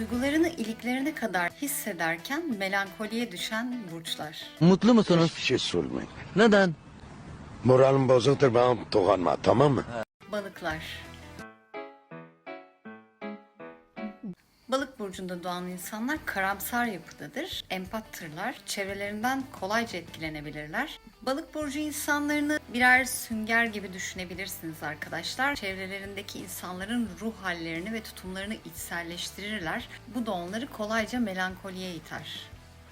Duygularını iliklerine kadar hissederken melankoliye düşen burçlar. Mutlu musunuz? Hiçbir şey sormayın. Neden? Moralim bozuktur bana dokunma tamam mı? Balıklar. Balık burcunda doğan insanlar karamsar yapıdadır, empattırlar, çevrelerinden kolayca etkilenebilirler. Balık burcu insanlarını birer sünger gibi düşünebilirsiniz arkadaşlar. Çevrelerindeki insanların ruh hallerini ve tutumlarını içselleştirirler. Bu da onları kolayca melankoliye iter.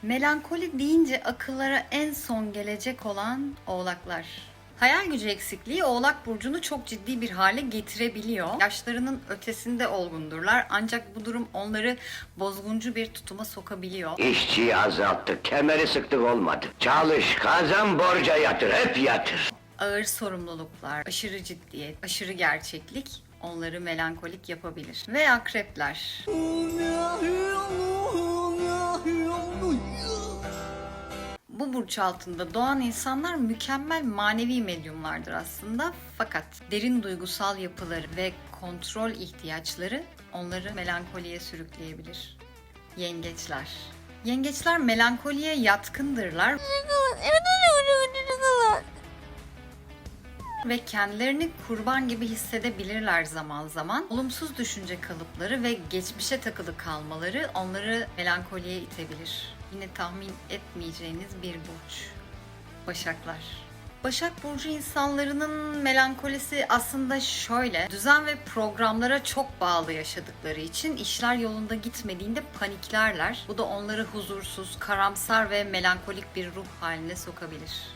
Melankoli deyince akıllara en son gelecek olan oğlaklar. Hayal gücü eksikliği Oğlak Burcu'nu çok ciddi bir hale getirebiliyor. Yaşlarının ötesinde olgundurlar ancak bu durum onları bozguncu bir tutuma sokabiliyor. İşçiyi azalttık, kemeri sıktık olmadı. Çalış, kazan, borca yatır, hep yatır. Ağır sorumluluklar, aşırı ciddiyet, aşırı gerçeklik onları melankolik yapabilir. Ve akrepler. Burç altında doğan insanlar mükemmel manevi medyumlardır aslında. Fakat derin duygusal yapıları ve kontrol ihtiyaçları onları melankoliye sürükleyebilir. Yengeçler. Yengeçler melankoliye yatkındırlar ve kendilerini kurban gibi hissedebilirler zaman zaman. Olumsuz düşünce kalıpları ve geçmişe takılı kalmaları onları melankoliye itebilir. Yine tahmin etmeyeceğiniz bir burç. Başaklar. Başak Burcu insanlarının melankolisi aslında şöyle. Düzen ve programlara çok bağlı yaşadıkları için işler yolunda gitmediğinde paniklerler. Bu da onları huzursuz, karamsar ve melankolik bir ruh haline sokabilir.